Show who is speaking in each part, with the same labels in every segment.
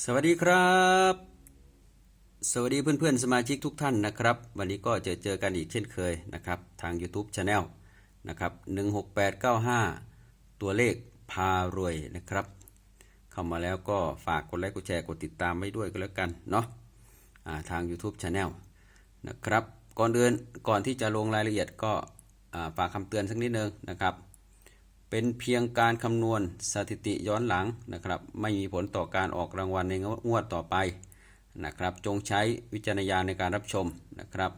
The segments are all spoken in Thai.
Speaker 1: สวัสดีครับ สวัสดีเพื่อนๆ สมาชิกทุกท่านนะครับ วันนี้ก็เจอเจอกันอีกเช่นเคยนะครับ ทาง YouTube Channel นะครับ16895 ตัวเลขพารวยนะครับ เข้ามาแล้วก็ฝากกดไลค์กดแชร์กดติดตามไว้ด้วยก็แล้วกันเนาะอ่าทาง YouTube Channel นะครับ ก่อนเดินก่อนที่จะลงรายละเอียดก็ฝากคำเตือนสักนิดนึงนะครับ เป็นเพียงการคำนวณสถิติย้อนหลังนะครับ ไม่มีผลต่อการออกรางวัลในงวดต่อไปนะครับ จงใช้วิจารณญาณในการรับชมนะครับ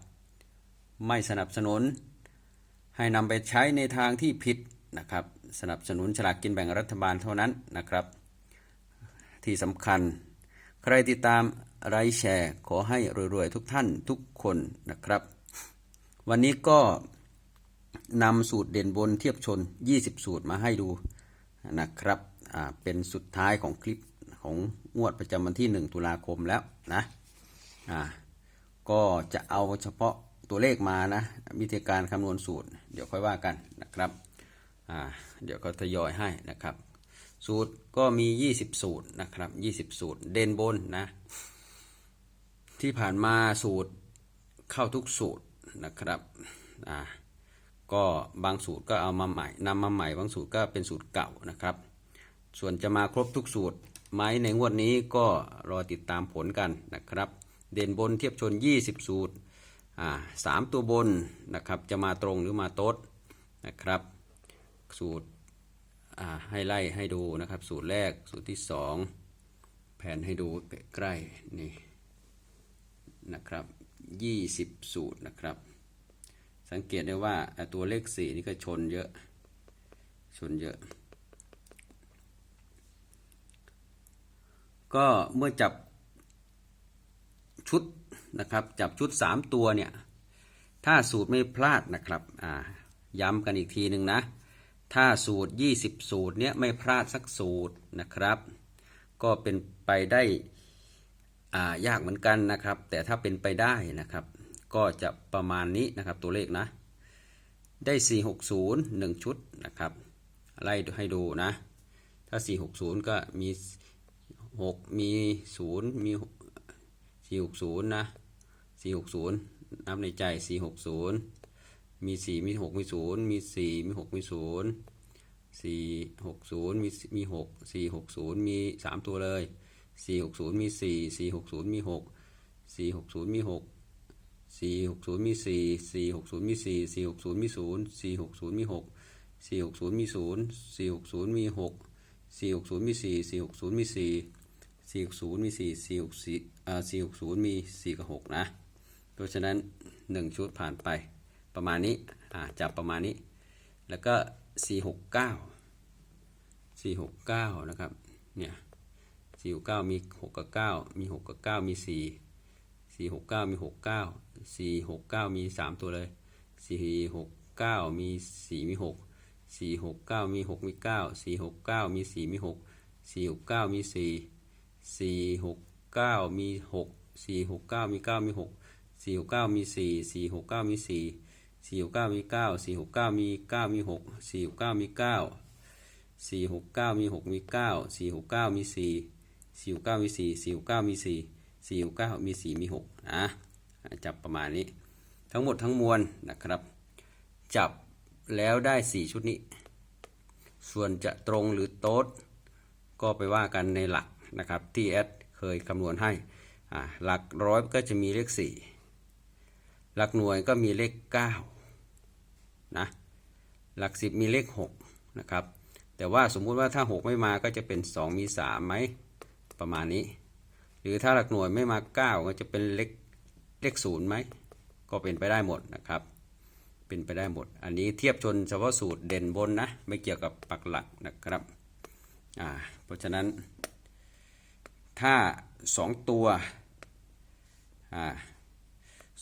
Speaker 1: ไม่สนับสนุน ให้นำไปใช้ในทางที่ผิดนะครับ สนับสนุนฉลากกินแบ่งรัฐบาลเท่านั้นนะครับ ที่สำคัญ ใครติดตามไลค์แชร์ ขอให้รวยๆทุกท่านทุกคนนะครับ วันนี้ก็ นำสูตรเด่นบนเทียบชน 20 สูตรมาให้ดูนะครับเป็นสุดท้ายของคลิปของงวดประจำวันที่ 1 ตุลาคมแล้วนะก็จะเอาเฉพาะตัวเลขมานะวิธีการคำนวณสูตร เดี๋ยวค่อยว่ากันนะครับเดี๋ยวก็ทยอยให้นะครับ สูตรก็มี 20 สูตรนะครับ 20 สูตรเด่นบนนะที่ผ่านมาสูตรเข้าทุกสูตรนะครับอ่า ก็บางสูตรก็เอามาใหม่นำมาใหม่บางสูตรก็เป็นสูตรเก่านะครับ ส่วนจะมาครบทุกสูตรไหมในงวดนี้ก็รอติดตามผลกันนะครับ เด่นบนเทียบชน 20 สูตรอ่าสามตัวบนนะครับจะมาตรงหรือมาโต๊ดนะครับ สูตรอ่าให้ไล่ให้ดูนะครับ สูตรแรกสูตรที่สองแผนให้ดูใกล้ๆนี่นะครับ 20 สูตรนะครับ สังเกตได้ว่าตัวเลขสี่นี่ก็ชนเยอะ ชนเยอะ ก็เมื่อจับชุดนะครับจับชุดสามตัวเนี่ยถ้าสูตรไม่พลาดนะครับอ่าย้ำกันอีกทีหนึ่งนะ ถ้าสูตร 20 สูตรเนี่ยไม่พลาดสักสูตรนะครับ ก็เป็นไปได้อ่ายากเหมือนกันนะครับ แต่ถ้าเป็นไปได้นะครับ ก็จะประมาณนี้นะครับตัวเลขนะ ได้ 460 1 ชุดนะครับ ไล่ให้ดูนะ ถ้า 460 ก็มี 6 มี 0 มี 460 นะ 460 นับในใจ 460 มี 4 มี 6 มี 0 มี 4 มี 6 มี 0 460 มีมี 6 460 มี 3 ตัวเลย 460 มี 4 460 มี 6 460 มี 6 สี่หกศูนย์มีสี่สี่หกศูนย์มีสี่สี่หกศูนย์มีศูนย์สี่หกศูนย์มีหกสี่หกศูนย์มีศูนย์สี่หกศูนย์มีหกสี่หกศูนย์มีสี่สี่หกศูนย์มีสี่สี่หกศูนย์มีสี่สี่หกสี่อ่าสี่หกศูนย์มีสี่กับหกนะ เพราะฉะนั้นหนึ่งชุดผ่านไปประมาณนี้อ่าจับประมาณนี้ แล้วก็สี่หกเก้าสี่หกเก้านะครับเนี่ยสี่หกเก้ามีหกกับเก้ามีหกกับเก้ามีสี่ สี่หกเก้ามีหกเก้าสี่หกเก้ามีสามตัวเลยสี่หกเก้ามีสี่มีหกสี่หกเก้ามีหกมีเก้าสี่หกเก้ามีสี่มีหกสี่หกเก้ามีสี่สี่หกเก้ามีหกสี่หกเก้ามีเก้ามีหกสี่หกเก้ามีสี่สี่หกเก้ามีสี่สี่หกเก้ามีเก้าสี่หกเก้ามีเก้ามีหกสี่หกเก้ามีเก้าสี่หกเก้ามีหกมีเก้าสี่หกเก้ามีสี่สี่หกเก้ามีสี่สี่หกเก้ามีสี่ สี่เก้ามีสี่มีหกนะจับประมาณนี้ ทั้งหมดทั้งมวลนะครับ จับแล้วได้สี่ชุดนี้ ส่วนจะตรงหรือโต๊ดก็ไปว่ากันในหลักนะครับที่แอดเคยคำนวณให้หลักร้อยก็จะมีเลขสี่หลักหน่วยก็มีเลขเก้านะหลักสิบมีเลขหกนะครับแต่ว่าสมมุติว่าถ้าหกไม่มาก็จะเป็นสองมีสามไหมประมาณนี้ หรือถ้าหลักหน่วยไม่มาเก้าก็จะเป็นเลขเลขศูนย์ไหม ก็เป็นไปได้หมดนะครับ เป็นไปได้หมด อันนี้เทียบชนเฉพาะสูตรเด่นบนนะ ไม่เกี่ยวกับปักหลักนะครับอ่าเพราะฉะนั้น ถ้าสองตัวอ่า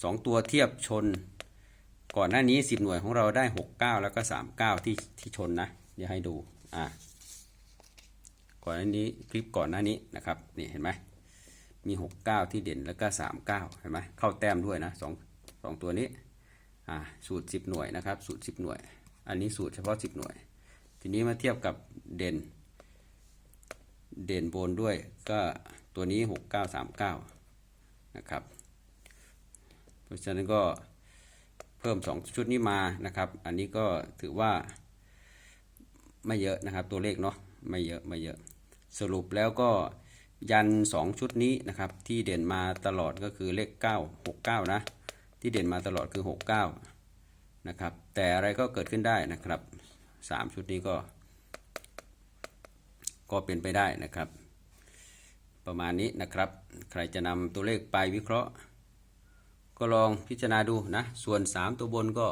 Speaker 1: สองตัวเทียบชน ก่อนหน้านี้สิบหน่วยของเราได้หกเก้าแล้วก็สามเก้าที่ที่ชนนะเดี๋ยวให้ดูอ่าก่อนหน้านี้คลิปก่อนหน้านี้นะครับนี่เห็นไหม มีหกเก้าที่เด่นแล้วก็สามเก้าเห็นไหมเข้าแต้มด้วยนะสองสองตัวนี้อ่าสูตรสิบหน่วยนะครับ สูตรสิบหน่วย อันนี้สูตรเฉพาะสิบหน่วย ทีนี้มาเทียบกับเด่น เด่นบนด้วยก็ตัวนี้หกเก้าสามเก้านะครับ เพราะฉะนั้นก็เพิ่มสองชุดนี้มานะครับ อันนี้ก็ถือว่าไม่เยอะนะครับ ตัวเลขเนาะไม่เยอะไม่เยอะ สรุปแล้วก็ ยันสองชุดนี้นะครับ ที่เด่นมาตลอดก็คือเลขเก้าหกเก้านะ ที่เด่นมาตลอดคือหกเก้านะครับ แต่อะไรก็เกิดขึ้นได้นะครับสามชุดนี้ก็ ก็เป็นไปได้นะครับ ประมาณนี้นะครับ ใครจะนำตัวเลขไปวิเคราะห์ ก็ลองพิจารณาดูนะ ส่วน 3 ตัวบนก็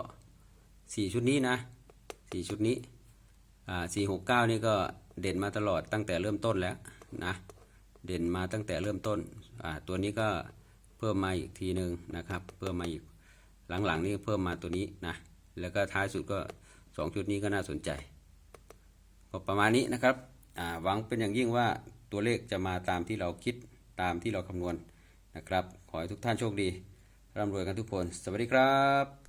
Speaker 1: 4 ชุดนี้นะ 4 ชุดนี้ อ่า 4 6 9 นี่ก็เด่นมาตลอดตั้งแต่เริ่มต้นแล้วนะ เด่นมาตั้งแต่เริ่มต้นตัวนี้ก็เพิ่มมาอีกทีหนึ่งนะครับ เพิ่มมาอีกหลังๆนี่เพิ่มมาตัวนี้นะแล้วก็ท้ายสุดก็ 2 ชุดนี้ก็น่าสนใจก็ประมาณนี้นะครับหวังเป็นอย่างยิ่งว่าตัวเลขจะมาตามที่เราคิดตามที่เราคำนวณนะครับ ขอให้ทุกท่านโชคดีร่ำรวยกันทุกคน สวัสดีครับ